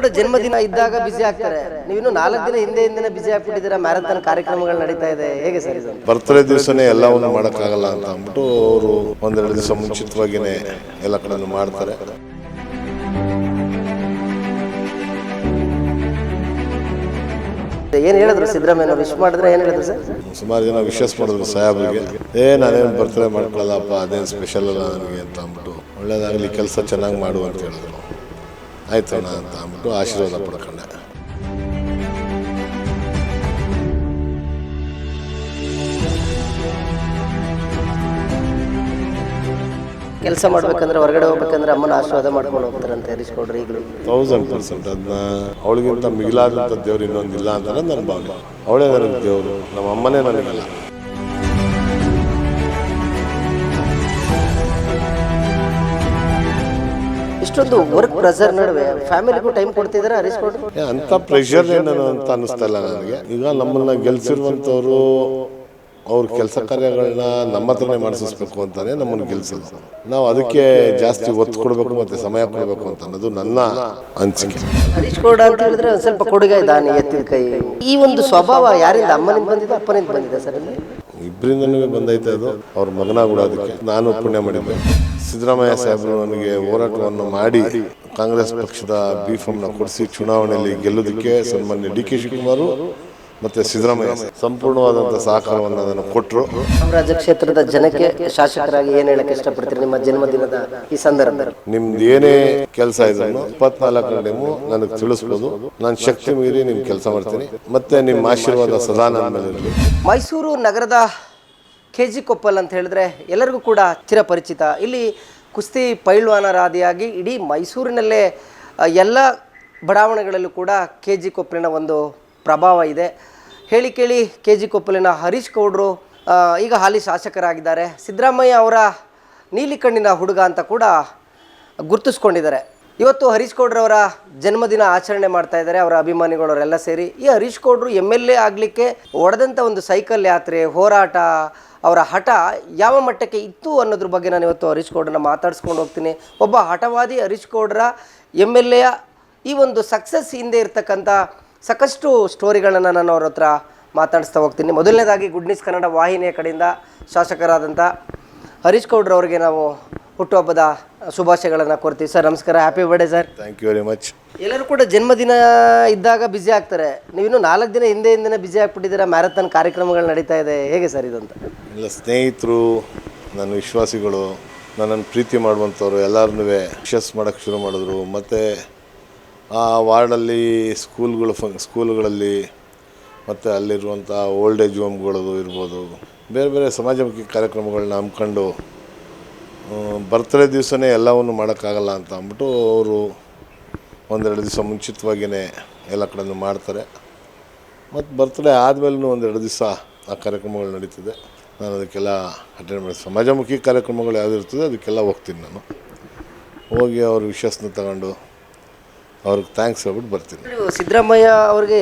ಕೂಡ ಜನ್ಮದಿನ ಇದ್ದಾಗ ಬಿಸಿ ಆಗ್ತಾರೆ. ನೀವಿನ್ನು ನಾಲ್ಕು ದಿನ ಹಿಂದೆ ಹಿಂದಿನ ಬಿಸಿ ಆಗ್ಬಿಟ್ಟಿದ್ದೀರಾ? ಮ್ಯಾರಥಾನ್ ಕಾರ್ಯಕ್ರಮಗಳು ನಡೀತಾ ಇದೆ. ಹೇಗೆ ಸರ್ ಬರ್ತಡೇ ಬರ್ತ್ಡೇ ದಿವಸನೇ ಎಲ್ಲವನ್ನು ಮಾಡೋಕ್ಕಾಗಲ್ಲ ಅಂತ ಅಂದ್ಬಿಟ್ಟು ಅವರು ಒಂದೆರಡು ದಿವಸ ಮುಂಚಿತವಾಗಿನೇ ಎಲ್ಲ ಕಡೆನೂ ಮಾಡ್ತಾರೆ. ಏನ್ ಹೇಳಿದ್ರು ಸಿದ್ದರಾಮಯ್ಯ ವಿಶ್ ಮಾಡಿದ್ರೆ ಏನ್ ಹೇಳಿದ್ರು ಸರ್? ಸುಮಾರು ಜನ ವಿಶ್ವಾಸ ಮಾಡಿದ್ರು ಸಾಹೇಬ್ರಿಗೆ. ಏ ನಾನೇನು ಬರ್ತ್ಡೇ ಮಾಡ್ಕೊಳ್ಳಲ್ಲಪ್ಪ ಅದೇನು ಸ್ಪೆಷಲ್ ಅಲ್ಲ ನನಗೆ ಅಂತ ಅಂದ್ಬಿಟ್ಟು ಒಳ್ಳೇದಾಗಲಿ ಕೆಲಸ ಚೆನ್ನಾಗಿ ಮಾಡು ಅಂತ ಹೇಳಿದ್ರು. ಆಯ್ತು ಅಣ್ಣ ಅಂತ ಅಂದ್ಬಿಟ್ಟು ಆಶೀರ್ವಾದ ಪಡ್ಕೊಂಡೆ. ಕೆಲಸ ಮಾಡ್ಬೇಕಂದ್ರೆ ಹೊರಗಡೆ ಹೋಗ್ಬೇಕಂದ್ರೆ ಅಮ್ಮನ ಆಶೀರ್ವಾದ ಮಾಡ್ಕೊಂಡು ಹೋಗ್ತಾರಂತೆ ಗೌಡ್ರು ಈಗಲೂ. ತೌಸಂಡ್ ಪರ್ಸೆಂಟ್ ಅದನ್ನ ಅವಳಿಗಿಂತ ಮಿಗಿಲಾದಂಥ ದೇವ್ರು ಇನ್ನೊಂದಿಲ್ಲ ಅಂತ ನನ್ನ ಭಾವನೆ. ಅವಳೇ ನನಗೆ ದೇವರು ನಮ್ಮ ಅಮ್ಮನೇ ನನಗಲ್ಲ. ಇಷ್ಟೊಂದು ವರ್ಕ್ ಪ್ರೆಷರ್ ನಡುವೆ ಫ್ಯಾಮಿಲಿಗೂ ಟೈಮ್ ಕೊಡ್ತಿದ್ದಾರೆ ಹರೀಶ್ ಗೌಡ್ರು ಏ, ಅಂಥ ಪ್ರೆಷರ್ ಏನೋ ಅಂತ ಅನ್ನಿಸ್ತಾ ಇಲ್ಲ ನನಗೆ. ಈಗ ನಮ್ಮನ್ನ ಗೆಲ್ಸಿರುವಂಥವ್ರು ಅವ್ರ ಕೆಲಸ ಕಾರ್ಯಗಳನ್ನ ನಮ್ಮ ಹತ್ರನೇ ಮಾಡಿಸ್ಬೇಕು ಅಂತಾನೆ ನಮ್ಮನ್ನು ಗೆಲ್ಸೋದು ನಾವು ಅದಕ್ಕೆ ಜಾಸ್ತಿ ಒತ್ತು ಕೊಡಬೇಕು ಮತ್ತೆ ಸಮಯ ಕೊಡಬೇಕು ಅಂತ ಅನ್ನೋದು ನನ್ನ ಅನಿಸಿಕೆ. ಹರೀಶ್ ಗೌಡ ಅಂತ ಹೇಳಿದ್ರೆ ಒಂದ್ ಸ್ವಲ್ಪ ಕೊಡುಗೆ ದಾನಿ ಎತ್ತಿದ ಕೈ. ಈ ಒಂದು ಸ್ವಭಾವ ಯಾರಿಂದ ಅಮ್ಮನಿಂದ ಬಂದಿದೆ ಅಪ್ಪನಿಂದ ಬಂದಿದೆ ಸರ್ ಇಲ್ಲಿ ಇಬ್ಬರಿಂದನೂ ಬಂದೈತೆ ಅದು. ಅವ್ರ ಮಗನ ಕೂಡ ಅದಕ್ಕೆ ನಾನು ಪುಣ್ಯ ಮಾಡಿದ್ದೆ. ಸಿದ್ದರಾಮಯ್ಯ ಸಾಹೇಬರು ನನಗೆ ಹೋರಾಟವನ್ನು ಮಾಡಿ ಕಾಂಗ್ರೆಸ್ ಪಕ್ಷದ ಬಿ ನ ಕೊಡಿಸಿ ಚುನಾವಣೆಯಲ್ಲಿ ಗೆಲ್ಲೋದಕ್ಕೆ ಸನ್ಮಾನ್ಯ ಡಿ ಕೆ ಶಿವಕುಮಾರ್ ಮತ್ತೆ ಸಿದ್ದರಾಮಯ್ಯ ಸಂಪೂರ್ಣವಾದಂತಹ ಸಂಪೂರ್ಣವಾದಂಥ ಸಹಕಾರವನ್ನು ಅದನ್ನು ಕೊಟ್ಟರು ಚಾಮರಾಜ ಕ್ಷೇತ್ರದ ಜನಕ್ಕೆ ಶಾಸಕರಾಗಿ ಏನ್ ಹೇಳಕ್ ಇಷ್ಟಪಡ್ತೀರಿ ನಿಮ್ಮ ಜನ್ಮದಿನದ ಈ ಸಂದರ್ಭ ನಿಮ್ದು ಏನೇ ಕೆಲಸ ಇದನ್ನು ಇಪ್ಪತ್ನಾಲ್ಕು ಗಂಟೆಮು ನನಗೆ ತಿಳಿಸ್ಬೋದು. ನಾನು ಶಕ್ತಿ ಮೀರಿ ನಿಮ್ ಕೆಲಸ ಮಾಡ್ತೀನಿ. ಮತ್ತೆ ನಿಮ್ಮ ಆಶೀರ್ವಾದ ಸದಾ ನನ್ನ ಮೇಲೆ ಮೈಸೂರು ನಗರದ ಕೆ ಜಿ ಕೊಪ್ಪಲ್ ಅಂತ ಹೇಳಿದ್ರೆ ಎಲ್ಲರಿಗೂ ಕೂಡ ಚಿರಪರಿಚಿತ. ಇಲ್ಲಿ ಕುಸ್ತಿ ಪೈಲ್ವಾನರಾದಿಯಾಗಿ ಇಡೀ ಮೈಸೂರಿನಲ್ಲೇ ಎಲ್ಲ ಬಡಾವಣೆಗಳಲ್ಲೂ ಕೂಡ ಕೆ ಜಿ ಕೊಪ್ಪಲಿನ ಒಂದು ಪ್ರಭಾವ ಇದೆ. ಹೇಳಿ ಕೇಳಿ ಕೆ ಜಿ ಕೊಪ್ಪಲಿನ ಹರೀಶ್ ಗೌಡ್ರು ಈಗ ಹಾಲಿ ಶಾಸಕರಾಗಿದ್ದಾರೆ. ಸಿದ್ದರಾಮಯ್ಯ ಅವರ ನೀಲಿ ಕಣ್ಣಿನ ಹುಡುಗ ಅಂತ ಕೂಡ ಗುರುತಿಸ್ಕೊಂಡಿದ್ದಾರೆ. ಇವತ್ತು ಹರೀಶ್ ಗೌಡ್ರವರ ಜನ್ಮದಿನ ಆಚರಣೆ ಮಾಡ್ತಾ ಇದ್ದಾರೆ, ಅವರ ಅಭಿಮಾನಿಗಳವರೆಲ್ಲ ಸೇರಿ. ಈ ಹರೀಶ್ ಗೌಡ್ರು ಎಂ ಎಲ್ ಎ ಆಗಲಿಕ್ಕೆ ಒಡೆದಂಥ ಒಂದು ಸೈಕಲ್ ಯಾತ್ರೆ, ಹೋರಾಟ ಅವರ ಹಠ ಯಾವ ಮಟ್ಟಕ್ಕೆ ಇತ್ತು ಅನ್ನೋದ್ರ ಬಗ್ಗೆ ನಾನು ಇವತ್ತು ಹರೀಶ್ ಗೌಡ್ರನ್ನ ಮಾತಾಡ್ಸ್ಕೊಂಡು ಹೋಗ್ತೀನಿ. ಒಬ್ಬ ಹಠವಾದಿ ಹರೀಶ್ ಗೌಡ್ರ, ಎಂ ಎಲ್ ಎಯ ಈ ಒಂದು ಸಕ್ಸಸ್ ಹಿಂದೆ ಇರ್ತಕ್ಕಂಥ ಸಾಕಷ್ಟು ಸ್ಟೋರಿಗಳನ್ನು ನಾನು ಅವ್ರ ಹತ್ರ ಮಾತಾಡಿಸ್ತಾ ಹೋಗ್ತೀನಿ. ಮೊದಲನೇದಾಗಿ ಗುಡ್ ಕನ್ನಡ ವಾಹಿನಿಯ ಕಡೆಯಿಂದ ಶಾಸಕರಾದಂಥ ಹರೀಶ್ ಗೌಡ್ರವ್ರಿಗೆ ನಾವು ಹುಟ್ಟುಹಬ್ಬದ ಶುಭಾಶಯಗಳನ್ನು ಕೊಡ್ತೀವಿ ಸರ್ ನಮಸ್ಕಾರ. Happy birthday sir thank you very much ಎಲ್ಲರೂ ಕೂಡ ಜನ್ಮದಿನ ಇದ್ದಾಗ ಬ್ಯುಸಿ ಆಗ್ತಾರೆ. ನೀವಿನ್ನು ನಾಲ್ಕು ದಿನ ಹಿಂದೆ ಹಿಂದೆ ಬ್ಯುಸಿ ಆಗ್ಬಿಟ್ಟಿದ್ದೀರಾ? ಮ್ಯಾರಥಾನ್ ಕಾರ್ಯಕ್ರಮಗಳು ನಡೀತಾ ಇದೆ. ಹೇಗೆ ಸರ್ ಇದಂತ? ಎಲ್ಲ ಸ್ನೇಹಿತರು ನನ್ನ ವಿಶ್ವಾಸಿಗಳು ನನ್ನನ್ನು ಪ್ರೀತಿ ಮಾಡುವಂಥವ್ರು ಎಲ್ಲರನ್ನೂ ವಿಶಸ್ ಮಾಡೋಕ್ಕೆ ಶುರು ಮಾಡಿದ್ರು. ಮತ್ತು ಆ ವಾರ್ಡಲ್ಲಿ ಸ್ಕೂಲ್ಗಳು ಫಂಕ್ ಸ್ಕೂಲ್ಗಳಲ್ಲಿ ಮತ್ತು ಅಲ್ಲಿರುವಂಥ ಓಲ್ಡ್ ಏಜ್ ಹೋಮ್ಗಳದು ಇರ್ಬೋದು. ಬೇರೆ ಬೇರೆ ಸಮಾಜಮುಖಿ ಕಾರ್ಯಕ್ರಮಗಳನ್ನ ಹಮ್ಮಿಕೊಂಡು ಬರ್ತ್ಡೇ ದಿವಸನೇ ಎಲ್ಲವನ್ನು ಮಾಡೋಕ್ಕಾಗಲ್ಲ ಅಂತ ಅಂದ್ಬಿಟ್ಟು ಅವರು ಒಂದೆರಡು ದಿವಸ ಮುಂಚಿತವಾಗಿಯೇ ಎಲ್ಲ ಕಡೆಯೂ ಮಾಡ್ತಾರೆ. ಮತ್ತು ಬರ್ತ್ಡೇ ಆದಮೇಲೂ ಒಂದೆರಡು ದಿವಸ ಆ ಕಾರ್ಯಕ್ರಮಗಳು ನಡೀತದೆ. ನಾನು ಅದಕ್ಕೆಲ್ಲ ಅಟೆಂಡ್ ಮಾಡಿ ಸಮಾಜಮುಖಿ ಕಾರ್ಯಕ್ರಮಗಳು ಯಾವುದಿರ್ತದೆ ಅದಕ್ಕೆಲ್ಲ ಹೋಗ್ತೀನಿ ನಾನು. ಹೋಗಿ ಅವ್ರ ವಿಶ್ವಾಸನ ತಗೊಂಡು ಅವ್ರಿಗೆ ಥ್ಯಾಂಕ್ಸ್ ಹೇಳ್ಬಿಟ್ಟು ಬರ್ತೀನಿ. ನೀವು ಸಿದ್ದರಾಮಯ್ಯ ಅವ್ರಿಗೆ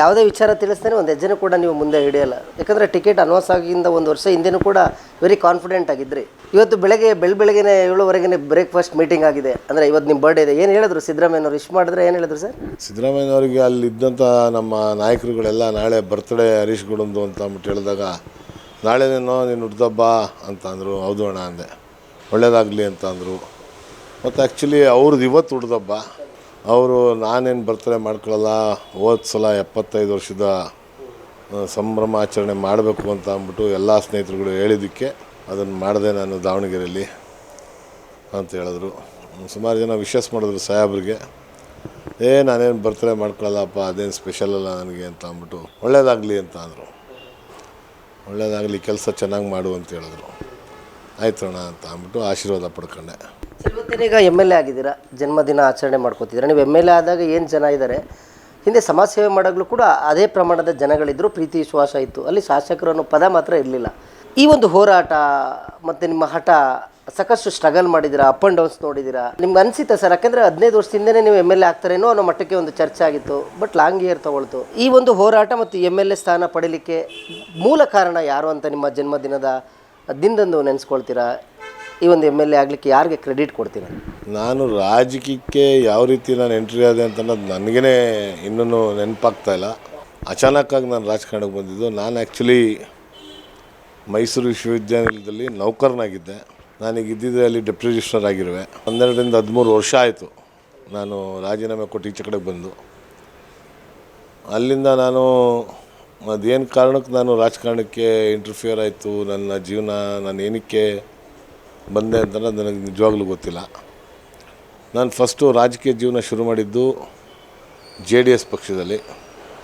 ಯಾವುದೇ ವಿಚಾರ ತಿಳಿಸ್ತಾನೆ ಒಂದು ಹೆಜ್ಜೆನೂ ಕೂಡ ನೀವು ಮುಂದೆ ಹಿಡಿಯಲ್ಲ. ಯಾಕಂದರೆ ಟಿಕೆಟ್ ಅನೌನ್ಸ್ ಆಗಿಂದ ಒಂದು ವರ್ಷ ಹಿಂದೆನೂ ಕೂಡ ವೆರಿ ಕಾನ್ಫಿಡೆಂಟ್ ಆಗಿದ್ರಿ. ಇವತ್ತು ಬೆಳಗ್ಗೆ ಬೆಳ್ ಬೆಳಗ್ಗೆನೆ ಏಳುವರೆಗೆ ಬ್ರೇಕ್ಫಾಸ್ಟ್ ಮೀಟಿಂಗ್ ಆಗಿದೆ. ಅಂದರೆ ಇವತ್ತು ನಿಮ್ಮ ಬರ್ಡೇ ಇದೆ. ಏನು ಹೇಳಿದ್ರು ಸಿದ್ದರಾಮಯ್ಯನವ್ರು? ವಿಶ್ ಮಾಡಿದ್ರೆ ಏನು ಹೇಳಿದ್ರು ಸರ್? ಸಿದ್ದರಾಮಯ್ಯನವರಿಗೆ ಅಲ್ಲಿದ್ದಂಥ ನಮ್ಮ ನಾಯಕರುಗಳೆಲ್ಲ ನಾಳೆ ಬರ್ತ್ಡೇ ಹರೀಶ್ ಗುಡಂದು ಅಂತ ಅಂದ್ಬಿಟ್ಟು ಹೇಳಿದಾಗ ನಾಳೆನೇನೋ ನೀನು ಹುಡ್ದಬ್ಬ ಅಂತ ಅಂದರು. ಹೌದು ಅಣ್ಣ ಅಂದೆ. ಒಳ್ಳೇದಾಗಲಿ ಅಂತ ಅಂದರು. ಮತ್ತು ಆ್ಯಕ್ಚುಲಿ ಅವ್ರದ್ದು ಇವತ್ತು ಹುಡ್ದಬ್ಬ ಅವರು ನಾನೇನು ಬರ್ತ್ಡೇ ಮಾಡ್ಕೊಳ್ಳಲ್ಲ, ಹೋದ ಸಲ ಎಪ್ಪತ್ತೈದು ವರ್ಷದ ಸಂಭ್ರಮ ಆಚರಣೆ ಮಾಡಬೇಕು ಅಂತ ಅಂದ್ಬಿಟ್ಟು ಎಲ್ಲ ಸ್ನೇಹಿತರುಗಳು ಹೇಳಿದ್ದಕ್ಕೆ ಅದನ್ನು ಮಾಡಿದೆ ನಾನು ದಾವಣಗೆರೆಯಲ್ಲಿ ಅಂತ ಹೇಳಿದ್ರು. ಸುಮಾರು ಜನ ವಿಶ್ವಾಸ ಮಾಡಿದ್ರು ಸಾಹೇಬ್ರಿಗೆ. ಏ, ನಾನೇನು ಬರ್ತಡೇ ಮಾಡ್ಕೊಳ್ಳಲ್ಲಪ್ಪ, ಅದೇನು ಸ್ಪೆಷಲ್ ಅಲ್ಲ ನನಗೆ ಅಂತ ಅಂದ್ಬಿಟ್ಟು, ಒಳ್ಳೇದಾಗಲಿ ಅಂತ ಅಂದರು. ಒಳ್ಳೇದಾಗಲಿ, ಕೆಲಸ ಚೆನ್ನಾಗಿ ಮಾಡು ಅಂತ ಹೇಳಿದ್ರು. ಆಯ್ತು ಅಣ್ಣ ಅಂತ ಅಂದ್ಬಿಟ್ಟು ಆಶೀರ್ವಾದ ಪಡ್ಕೊಂಡೆ. ಇವತ್ತೇನೀಗ ಎಂ ಎಲ್ ಎ ಆಗಿದ್ದೀರಾ? ಜನ್ಮದಿನ ಆಚರಣೆ ಮಾಡ್ಕೋತಿದ್ದೀರಾ? ನೀವು ಎಂ ಎಲ್ ಎ ಆದಾಗ ಏನು ಜನ ಇದ್ದಾರೆ? ಹಿಂದೆ ಸಮಾಜ ಸೇವೆ ಮಾಡೋಗ್ಲೂ ಕೂಡ ಅದೇ ಪ್ರಮಾಣದ ಜನಗಳಿದ್ರು, ಪ್ರೀತಿ, ವಿಶ್ವಾಸ ಇತ್ತು. ಅಲ್ಲಿ ಶಾಸಕರು ಅನ್ನೋ ಪದ ಮಾತ್ರ ಇರಲಿಲ್ಲ. ಈ ಒಂದು ಹೋರಾಟ ಮತ್ತು ನಿಮ್ಮ ಹಠ ಸಾಕಷ್ಟು ಸ್ಟ್ರಗಲ್ ಮಾಡಿದ್ದೀರಾ? ಅಪ್ ಆ್ಯಂಡ್ ಡೌನ್ಸ್ ನೋಡಿದ್ದೀರಾ? ನಿಮ್ಗೆ ಅನಿಸುತ್ತೆ ಸರ್? ಯಾಕಂದರೆ ಹದಿನೈದು ವರ್ಷದಿಂದನೇ ನೀವು ಎಂ ಎಲ್ ಎ ಆಗ್ತಾರೇನೋ ಅನ್ನೋ ಮಟ್ಟಕ್ಕೆ ಒಂದು ಚರ್ಚೆ ಆಗಿತ್ತು. ಬಟ್ ಲಾಂಗ್ ಇಯರ್ ತೊಗೊಳ್ತು. ಈ ಒಂದು ಹೋರಾಟ ಮತ್ತು ಎಂ ಎಲ್ ಎ ಸ್ಥಾನ ಪಡೀಲಿಕ್ಕೆ ಮೂಲ ಕಾರಣ ಯಾರು ಅಂತ ನಿಮ್ಮ ಜನ್ಮದಿನದ ದಿನದಂದು ನೆನೆಸ್ಕೊಳ್ತೀರಾ? ಈ ಒಂದು ಎಂ ಎಲ್ ಎ ಆಗಲಿಕ್ಕೆ ಯಾರಿಗೆ ಕ್ರೆಡಿಟ್ ಕೊಡ್ತೀನಿ ನಾನು ರಾಜಕೀಯಕ್ಕೆ ಯಾವ ರೀತಿ ನಾನು ಎಂಟ್ರಿ ಆದೆ ಅಂತ ಅನ್ನೋದು ನನಗೇ ಇನ್ನೂ ನೆನಪಾಗ್ತಾ ಇಲ್ಲ. ಅಚಾನಕ್ಕಾಗಿ ನಾನು ರಾಜಕಾರಣಕ್ಕೆ ಬಂದಿದ್ದು, ನಾನು ಆ್ಯಕ್ಚುಲಿ ಮೈಸೂರು ವಿಶ್ವವಿದ್ಯಾನಿಲಯದಲ್ಲಿ ನೌಕರನಾಗಿದ್ದೆ. ನಾನೀಗ ಇದ್ದಿದ್ದೆ ಅಲ್ಲಿ ಡೆಪ್ಟಿ ರಿಜಿಸ್ಟ್ರರ್ ಆಗಿರುವೆ. ಹನ್ನೆರಡರಿಂದ ಹದಿಮೂರು ವರ್ಷ ಆಯಿತು ನಾನು ರಾಜೀನಾಮೆ ಕೊಟ್ಟು ಈಚೆ ಕಡೆಗೆ ಬಂದು. ಅಲ್ಲಿಂದ ನಾನು ಅದೇನು ಕಾರಣಕ್ಕೆ ನಾನು ರಾಜಕಾರಣಕ್ಕೆ ಇಂಟರ್ಫಿಯರ್ ಆಯಿತು, ನನ್ನ ಜೀವನ ನಾನು ಏನಕ್ಕೆ ಬಂದೆ ಅಂತ ನನಗೆ ನಿಜವಾಗ್ಲೂ ಗೊತ್ತಿಲ್ಲ. ನಾನು ಫಸ್ಟು ರಾಜಕೀಯ ಜೀವನ ಶುರು ಮಾಡಿದ್ದು ಜೆ ಡಿ ಎಸ್ ಪಕ್ಷದಲ್ಲಿ.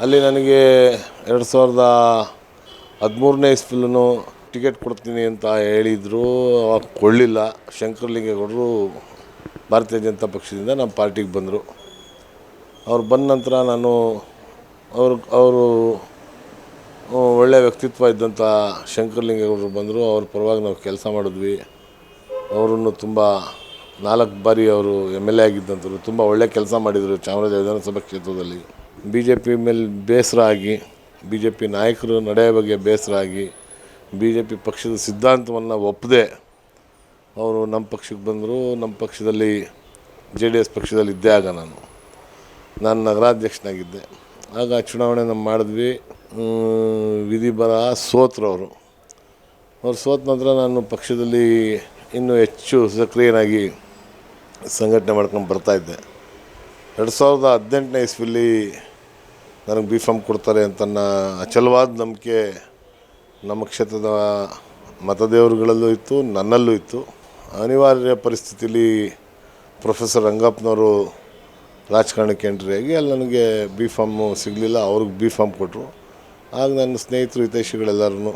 ಅಲ್ಲಿ ನನಗೆ ಎರಡು ಸಾವಿರದ ಹದಿಮೂರನೇ ಇಸ್ವಿಲೂ ಟಿಕೆಟ್ ಕೊಡ್ತೀನಿ ಅಂತ ಹೇಳಿದರು. ಕೊಳ್ಳಿಲ್ಲ ಶಂಕರಲಿಂಗೇಗೌಡರು ಭಾರತೀಯ ಜನತಾ ಪಕ್ಷದಿಂದ ನಮ್ಮ ಪಾರ್ಟಿಗೆ ಬಂದರು. ಅವ್ರು ಬಂದ ನಂತರ ನಾನು ಅವರು ಅವರು ಒಳ್ಳೆಯ ವ್ಯಕ್ತಿತ್ವ ಇದ್ದಂಥ ಶಂಕರಲಿಂಗೇಗೌಡರು ಬಂದರು. ಅವ್ರ ಪರವಾಗಿ ನಾವು ಕೆಲಸ ಮಾಡಿದ್ವಿ. ಅವರನ್ನು ತುಂಬ ನಾಲ್ಕು ಬಾರಿ ಅವರು ಎಂ ಎಲ್ ಎ ಆಗಿದ್ದಂಥವ್ರು, ತುಂಬ ಒಳ್ಳೆ ಕೆಲಸ ಮಾಡಿದರು ಚಾಮರಾಜ ವಿಧಾನಸಭಾ ಕ್ಷೇತ್ರದಲ್ಲಿ. ಬಿ ಜೆ ಪಿ ಮೇಲೆ ಬೇಸರ ಆಗಿ ಬಿ ಜೆ ಪಿ ನಾಯಕರು ನಡೆಯ ಬಗ್ಗೆ ಬೇಸರ ಆಗಿ ಬಿ ಜೆ ಪಿ ಪಕ್ಷದ ಸಿದ್ಧಾಂತವನ್ನು ಒಪ್ಪದೆ ಅವರು ನಮ್ಮ ಪಕ್ಷಕ್ಕೆ ಬಂದರು, ನಮ್ಮ ಪಕ್ಷದಲ್ಲಿ ಜೆ ಡಿ ಎಸ್ ಪಕ್ಷದಲ್ಲಿ ಇದ್ದೇ ಆಗ ನಾನು. ನಾನು ನಗರಾಧ್ಯಕ್ಷನಾಗಿದ್ದೆ. ಆಗ ಚುನಾವಣೆ ನಾವು ಮಾಡಿದ್ವಿ. ವಿಧಿ ಬರ ಸೋತರು ಅವರು. ಅವ್ರು ಸೋತ ನಂತರ ನಾನು ಪಕ್ಷದಲ್ಲಿ ಇನ್ನೂ ಹೆಚ್ಚು ಸಕ್ರಿಯನಾಗಿ ಸಂಘಟನೆ ಮಾಡ್ಕೊಂಡು ಬರ್ತಾಯಿದ್ದೆ ಎರಡು ಸಾವಿರದ ಹದಿನೆಂಟನೇ ಇಸ್ವಿಲಿ ನನಗೆ ಬಿ ಫಾರ್ಮ್ ಕೊಡ್ತಾರೆ ಅಂತ ನನ್ನ ಅಚಲವಾದ ನಂಬಿಕೆ ನಮ್ಮ ಕ್ಷೇತ್ರದ ಮತದೇವರುಗಳಲ್ಲೂ ಇತ್ತು, ನನ್ನಲ್ಲೂ ಇತ್ತು. ಅನಿವಾರ್ಯ ಪರಿಸ್ಥಿತಿಲಿ ಪ್ರೊಫೆಸರ್ ರಂಗಪ್ಪನವರು ರಾಜಕಾರಣಕ್ಕೆ ಎಂಟ್ರಿ ಆಗಿ ಅಲ್ಲಿ ನನಗೆ ಬಿ ಫಾಮು ಸಿಗಲಿಲ್ಲ, ಅವ್ರಿಗೆ ಬಿ ಫಾಮ್ ಕೊಟ್ಟರು ಆಗ ನನ್ನ ಸ್ನೇಹಿತರು ಹಿತೈಷಿಗಳೆಲ್ಲರೂ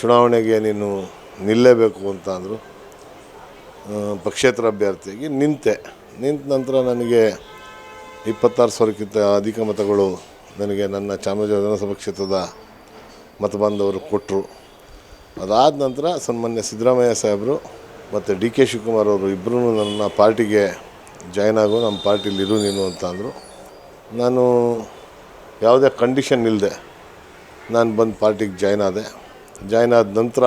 ಚುನಾವಣೆಗೆ ನೀನು ನಿಲ್ಲೇಬೇಕು ಅಂತ ಅಂದರು. ಪಕ್ಷೇತರ ಅಭ್ಯರ್ಥಿಯಾಗಿ ನಿಂತೆ. ನಿಂತ ನಂತರ ನನಗೆ ಇಪ್ಪತ್ತಾರು ಸಾವಿರಕ್ಕಿಂತ ಅಧಿಕ ಮತಗಳು ನನಗೆ ನನ್ನ ಚಾಮರಾಜ ವಿಧಾನಸಭಾ ಕ್ಷೇತ್ರದ ಬಂದವರು ಕೊಟ್ಟರು ಅದಾದ ನಂತರ ಸನ್ಮಾನ್ಯ ಸಿದ್ದರಾಮಯ್ಯ ಸಾಹೇಬರು ಮತ್ತು ಡಿ ಕೆ ಶಿವಕುಮಾರ್ ಅವರು ಇಬ್ಬರೂ ನನ್ನ ಪಾರ್ಟಿಗೆ ಜಾಯ್ನ್ ಆಗು, ನಮ್ಮ ಪಾರ್ಟಿಲಿ ಇರು ನೀನು ಅಂತ ಅಂದರು. ನಾನು ಯಾವುದೇ ಕಂಡೀಷನ್ ಇಲ್ಲದೆ ನಾನು ಬಂದು ಪಾರ್ಟಿಗೆ ಜಾಯ್ನ್ ಆದೆ. ಜಾಯ್ನ್ ಆದ ನಂತರ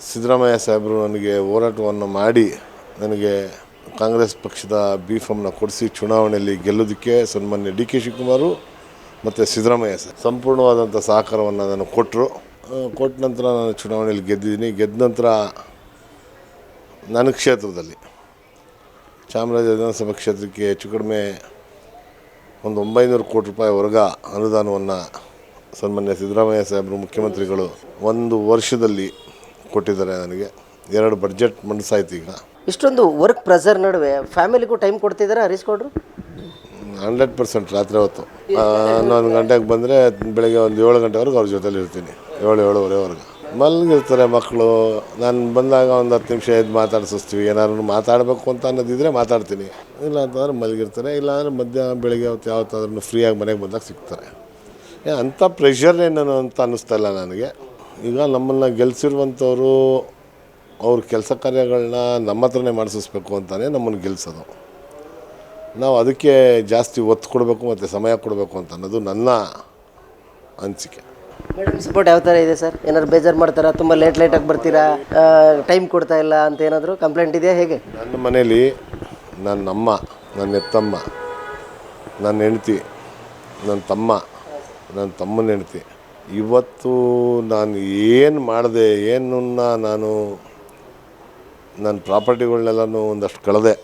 ಸಿದ್ದರಾಮಯ್ಯ ಸಾಹೇಬರು ನನಗೆ ಹೋರಾಟವನ್ನು ಮಾಡಿ ನನಗೆ ಕಾಂಗ್ರೆಸ್ ಪಕ್ಷದ ಬಿ ಫಾರ್ಮ್ನ ಕೊಡಿಸಿ ಚುನಾವಣೆಯಲ್ಲಿ ಗೆಲ್ಲೋದಕ್ಕೆ ಸನ್ಮಾನ್ಯ ಡಿ ಕೆ ಶಿವಕುಮಾರು ಮತ್ತು ಸಿದ್ದರಾಮಯ್ಯ ಸರ್. ಸಂಪೂರ್ಣವಾದಂಥ ಸಹಕಾರವನ್ನು ನಾನು ಕೊಟ್ಟರು. ಕೊಟ್ಟ ನಂತರ ನಾನು ಚುನಾವಣೆಯಲ್ಲಿ ಗೆದ್ದಿದ್ದೀನಿ. ಗೆದ್ದ ನಂತರ ನನ್ನ ಕ್ಷೇತ್ರದಲ್ಲಿ ಚಾಮರಾಜ ವಿಧಾನಸಭಾ ಕ್ಷೇತ್ರಕ್ಕೆ ಹೆಚ್ಚು ಕಡಿಮೆ ಒಂದು ಒಂಬೈನೂರು ಕೋಟಿ ರೂಪಾಯಿ ವರ್ಗ ಅನುದಾನವನ್ನು ಸನ್ಮಾನ್ಯ ಸಿದ್ದರಾಮಯ್ಯ ಸಾಹೇಬರು ಮುಖ್ಯಮಂತ್ರಿಗಳು ಒಂದು ವರ್ಷದಲ್ಲಿ ಕೊಟ್ಟಿದ್ದಾರೆ ನನಗೆ. ಎರಡು ಬಡ್ಜೆಟ್ ಮಂಡಿಸಾಯ್ತು ಈಗ. ಇಷ್ಟೊಂದು ವರ್ಕ್ ಪ್ರೆಸರ್ ನಡುವೆ ಫ್ಯಾಮಿಲಿಗೂ ಟೈಮ್ ಕೊಡ್ತಿದ್ದಾರೆ ಹರೀಶ್ ಹಂಡ್ರೆಡ್ ಪರ್ಸೆಂಟ್ ರಾತ್ರಿ ಹೊತ್ತು. ಹನ್ನೊಂದು ಗಂಟೆಗೆ ಬಂದರೆ ಬೆಳಗ್ಗೆ ಒಂದು ಏಳು ಗಂಟೆವರೆಗೂ ಅವ್ರ ಜೊತೆಲಿ ಇರ್ತೀನಿ. ಏಳು ಏಳುವರೆವರೆಗೆ. ಮಲಗಿರ್ತಾರೆ ಮಕ್ಕಳು ನಾನು ಬಂದಾಗ ಒಂದು ಹತ್ತು ನಿಮಿಷ ಎದ್ದು ಮಾತಾಡಿಸ್ತೀವಿ ಏನಾದ್ರು ಮಾತಾಡಬೇಕು ಅಂತ ಅನ್ನೋದಿದ್ರೆ ಮಾತಾಡ್ತೀನಿ. ಇಲ್ಲ ಅಂತಂದ್ರೆ ಮಲಗಿರ್ತಾರೆ. ಇಲ್ಲಾಂದರೆ ಮಧ್ಯಾಹ್ನ ಬೆಳಗ್ಗೆ ಹೊತ್ತು ಯಾವತ್ತಾದ್ರೂ ಫ್ರೀಯಾಗಿ ಮನೆಗೆ ಬಂದಾಗ ಸಿಗ್ತಾರೆ. ಅಂಥ ಪ್ರೆಷರ್ ಏನು ಅಂತ ಅನ್ನಿಸ್ತಾ ಇಲ್ಲ ನನಗೆ. ಈಗ ನಮ್ಮನ್ನು ಗೆಲ್ಸಿರುವಂಥವ್ರು ಅವ್ರ ಕೆಲಸ ಕಾರ್ಯಗಳನ್ನ ನಮ್ಮ ಹತ್ರನೇ ಮಾಡಿಸಿಸ್ಬೇಕು ಅಂತಲೇ ನಮ್ಮನ್ನು ಗೆಲ್ಸೋದು. ನಾವು ಅದಕ್ಕೆ ಜಾಸ್ತಿ ಒತ್ತು ಕೊಡಬೇಕು ಮತ್ತು ಸಮಯ ಕೊಡಬೇಕು ಅಂತ ಅನ್ನೋದು ನನ್ನ ಅನಿಸಿಕೆ. ಮೇಡಮ್ ಸಪೋರ್ಟ್ ಯಾವ ಥರ ಇದೆ ಸರ್? ಏನಾದ್ರು ಬೇಜಾರು ಮಾಡ್ತಾರಾ? ತುಂಬ ಲೇಟ್ ಲೇಟಾಗಿ ಬರ್ತೀರಾ? ಟೈಮ್ ಕೊಡ್ತಾ ಇಲ್ಲ ಅಂತ ಏನಾದರೂ ಕಂಪ್ಲೇಂಟ್ ಇದೆಯಾ ಹೇಗೆ? ನನ್ನ ಮನೇಲಿ ನನ್ನ ಅಮ್ಮ ನನ್ನ ಎತ್ತಮ್ಮ ನನ್ನ ಹೆಂಡತಿ ನನ್ನ ತಮ್ಮ ನನ್ನ ತಮ್ಮನ ಹೆಂಡ್ತಿ. ಇವತ್ತು ನಾನು ಏನು ಮಾಡಿದೆ ಏನು ನಾನು ನನ್ನ ಪ್ರಾಪರ್ಟಿಗಳನ್ನೆಲ್ಲನೂ ಒಂದಷ್ಟು ಕಳೆದೆ.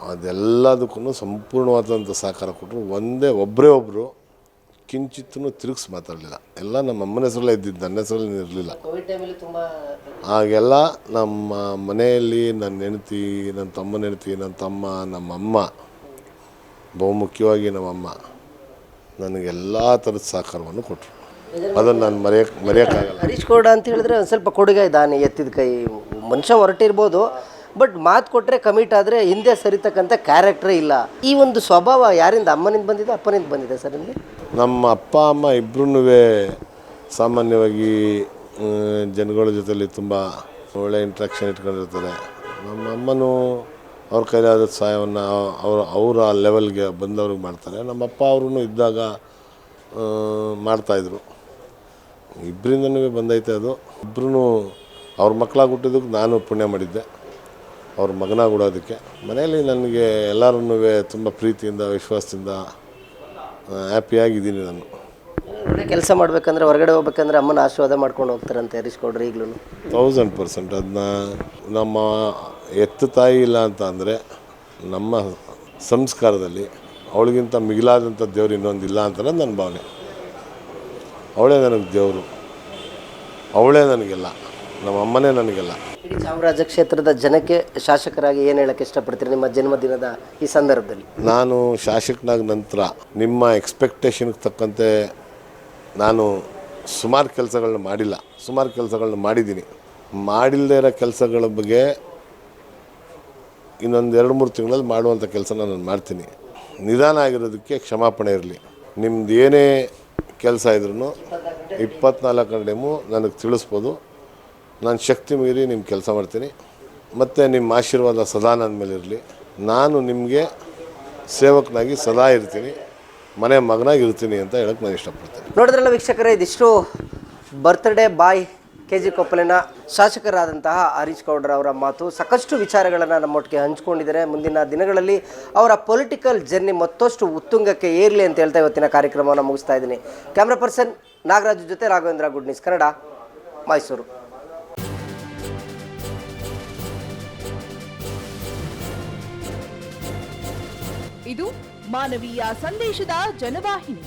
ಅದೆಲ್ಲದಕ್ಕೂ ಸಂಪೂರ್ಣವಾದಂಥ ಸಹಕಾರ ಕೊಟ್ಟರು ಒಂದೇ ಒಬ್ಬರೇ ಒಬ್ಬರು ಕಿಂಚಿತ್ತೂ ತಿರುಗಿಸಿ ಮಾತಾಡಲಿಲ್ಲ. ಎಲ್ಲ ನಮ್ಮ ಅಮ್ಮನ ಹೆಸರಲ್ಲೇ ಇದ್ದಿದ್ದು ನನ್ನ ಹೆಸರಲ್ಲಿ ಇರಲಿಲ್ಲ. ಆಗೆಲ್ಲ ನಮ್ಮ ಮನೆಯಲ್ಲಿ ನನ್ನ ಹೆಂಡ್ತಿ ನನ್ನ ತಮ್ಮನ ಹೆಂಡ್ತಿ ನನ್ನ ತಮ್ಮ ನಮ್ಮಮ್ಮ ಬಹುಮುಖ್ಯವಾಗಿ ನಮ್ಮಮ್ಮ ನನಗೆಲ್ಲ ಥರದ ಸಹಕಾರವನ್ನು ಕೊಟ್ಟರು ಅದನ್ನು ನಾನು ಮರೆಯೋಕೆ ಮರೆಯೋಕ್ಕಾಗಲ್ಲ. ಹರೀಶ್ ಗೌಡ ಅಂತ ಹೇಳಿದ್ರೆ ಒಂದು ಸ್ವಲ್ಪ ಕೊಡುಗೆ ಇದ್ದಾನೆ ಎತ್ತಿದ ಕೈ ಮನುಷ್ಯ ಹೊರಟಿರ್ಬೋದು ಬಟ್ ಮಾತು ಕೊಟ್ಟರೆ ಕಮಿಟ್ ಆದರೆ ಹಿಂದೆ ಸರಿತಕ್ಕಂಥ ಕ್ಯಾರೆಕ್ಟ್ರೇ ಇಲ್ಲ. ಈ ಒಂದು ಸ್ವಭಾವ ಯಾರಿಂದ ಅಮ್ಮನಿಂದ ಬಂದಿದೆ ಅಪ್ಪನಿಂದ ಬಂದಿದೆ ಸರ್ ನಿಮಗೆ? ನಮ್ಮ ಅಪ್ಪ ಅಮ್ಮ ಇಬ್ಬರೂ ಸಾಮಾನ್ಯವಾಗಿ ಆ, ಜನಗಳ ಜೊತೆಲಿ ತುಂಬ ಒಳ್ಳೆ ಇಂಟ್ರಾಕ್ಷನ್ ಇಟ್ಕೊಂಡಿರ್ತಾರೆ. ನಮ್ಮ ಅಮ್ಮನೂ ಅವ್ರ ಕೈಲಾದ ಸಹಾಯವನ್ನು ಅವ್ರ ಅವರ ಲೆವೆಲ್ಗೆ ಬಂದವ್ರಿಗೆ ಮಾಡ್ತಾರೆ. ನಮ್ಮ ಅಪ್ಪ ಅವ್ರೂ ಇದ್ದಾಗ ಆ, ಮಾಡ್ತಾಯಿದ್ರು ಇಬ್ಬರಿಂದನೂ ಬಂದೈತೆ ಅದು. ಇಬ್ಬರೂ ಅವ್ರ ಮಕ್ಕಳಾಗಿ ಹುಟ್ಟಿದ್ದಕ್ಕೆ ನಾನು ಪುಣ್ಯ ಮಾಡಿದ್ದೆ. ಅವ್ರ ಮಗನಾಗಿ ಹುಡೋದಕ್ಕೆ ಮನೆಯಲ್ಲಿ ನನಗೆ ಎಲ್ಲರೂ ತುಂಬ ಪ್ರೀತಿಯಿಂದ ವಿಶ್ವಾಸದಿಂದ ಹ್ಯಾಪಿಯಾಗಿದ್ದೀನಿ ನಾನು. ಒಳ್ಳೆ ಕೆಲಸ ಮಾಡ್ಬೇಕಂದ್ರೆ ಹೊರಗಡೆ ಹೋಗ್ಬೇಕಂದ್ರೆ ಅಮ್ಮನ ಆಶೀರ್ವಾದ ಮಾಡ್ಕೊಂಡು ಹೋಗ್ತಾರಂತೆ ಹರಿಸ್ಕೊಡ್ರಿ ಈಗಲೂ ತೌಸಂಡ್ ಪರ್ಸೆಂಟ್ ಅದನ್ನ ನಮ್ಮ ಎತ್ತು ತಾಯಿ ಇಲ್ಲ ಅಂತ ಅಂದರೆ ನಮ್ಮ ಸಂಸ್ಕಾರದಲ್ಲಿ ಅವಳಿಗಿಂತ ಮಿಗಿಲಾದಂಥ ದೇವ್ರು ಇನ್ನೊಂದಿಲ್ಲ ಅಂತ ನನ್ನ ಭಾವನೆ. ಅವಳೇ ನನಗೆ ದೇವರು. ಅವಳೇ ನನಗೆಲ್ಲ. ನಮ್ಮ ಅಮ್ಮನೇ ನನಗೆಲ್ಲ. ಇಡೀ ಚಾಮರಾಜ ಕ್ಷೇತ್ರದ ಜನಕ್ಕೆ ಶಾಸಕರಾಗಿ ಏನು ಹೇಳಕ್ಕೆ ಇಷ್ಟಪಡ್ತೀರಿ ನಿಮ್ಮ ಜನ್ಮದಿನದ ಈ ಸಂದರ್ಭದಲ್ಲಿ? ನಾನು ಶಾಸಕನಾಗ ನಂತರ ನಿಮ್ಮ ಎಕ್ಸ್ಪೆಕ್ಟೇಷನ್ಗೆ ತಕ್ಕಂತೆ ನಾನು ಸುಮಾರು ಕೆಲಸಗಳನ್ನ ಮಾಡಿಲ್ಲ. ಸುಮಾರು ಕೆಲಸಗಳನ್ನ ಮಾಡಿದ್ದೀನಿ. ಮಾಡಿಲ್ಲದೇ ಇರೋ ಕೆಲಸಗಳ ಬಗ್ಗೆ ಇನ್ನೊಂದು ಎರಡು ಮೂರು ತಿಂಗಳಲ್ಲಿ ಮಾಡುವಂಥ ಕೆಲಸನ ನಾನು ಮಾಡ್ತೀನಿ. ನಿಧಾನ ಆಗಿರೋದಕ್ಕೆ ಕ್ಷಮಾಪಣೆ ಇರಲಿ. ನಿಮ್ದು ಏನೇ ಕೆಲಸ ಇದ್ರೂ ಇಪ್ಪತ್ನಾಲ್ಕು ಗಂಟೆಮು ನನಗೆ ತಿಳಿಸ್ಬೋದು. ನಾನು ಶಕ್ತಿ ಮೀರಿ ನಿಮ್ಮ ಕೆಲಸ ಮಾಡ್ತೀನಿ. ಮತ್ತು ನಿಮ್ಮ ಆಶೀರ್ವಾದ ಸದಾ ನನ್ನ ಮೇಲೆ ಇರಲಿ. ನಾನು ನಿಮಗೆ ಸೇವಕನಾಗಿ ಸದಾ ಇರ್ತೀನಿ. ಮನೆ ಮಗನಾಗಿ ಇರ್ತೀನಿ ಅಂತ ಹೇಳಕ್ಕೆ ನಾನು ಇಷ್ಟಪಡ್ತೀನಿ. ನೋಡಿದ್ರಲ್ಲ ವೀಕ್ಷಕರೇ, ಇದಿಷ್ಟು ಬರ್ತ್ಡೇ ಬಾಯ್ ಕೆ ಜಿ ಕೊಪ್ಪಲಿನ ಶಾಸಕರಾದಂತಹ ಹರೀಶ್ ಗೌಡ್ರ ಅವರ ಮಾತು. ಸಾಕಷ್ಟು ವಿಚಾರಗಳನ್ನು ನಮ್ಮೊಟ್ಟಿಗೆ ಹಂಚ್ಕೊಂಡಿದ್ದಾರೆ. ಮುಂದಿನ ದಿನಗಳಲ್ಲಿ ಅವರ ಪೊಲಿಟಿಕಲ್ ಜರ್ನಿ ಮತ್ತಷ್ಟು ಉತ್ತುಂಗಕ್ಕೆ ಏರಲಿ ಅಂತ ಹೇಳ್ತಾ ಇವತ್ತಿನ ಕಾರ್ಯಕ್ರಮವನ್ನು ಮುಗಿಸ್ತಾ ಇದ್ದೀನಿ. ಕ್ಯಾಮ್ರಾ ಪರ್ಸನ್ ನಾಗರಾಜ್ ಜೊತೆ ರಾಘವೇಂದ್ರ ಗುಡ್ ನ್ಯೂಸ್ ಕನ್ನಡ ಮೈಸೂರು ಇದು ಮಾನವೀಯ ಸಂದೇಶದ ಜನವಾಹಿನಿ.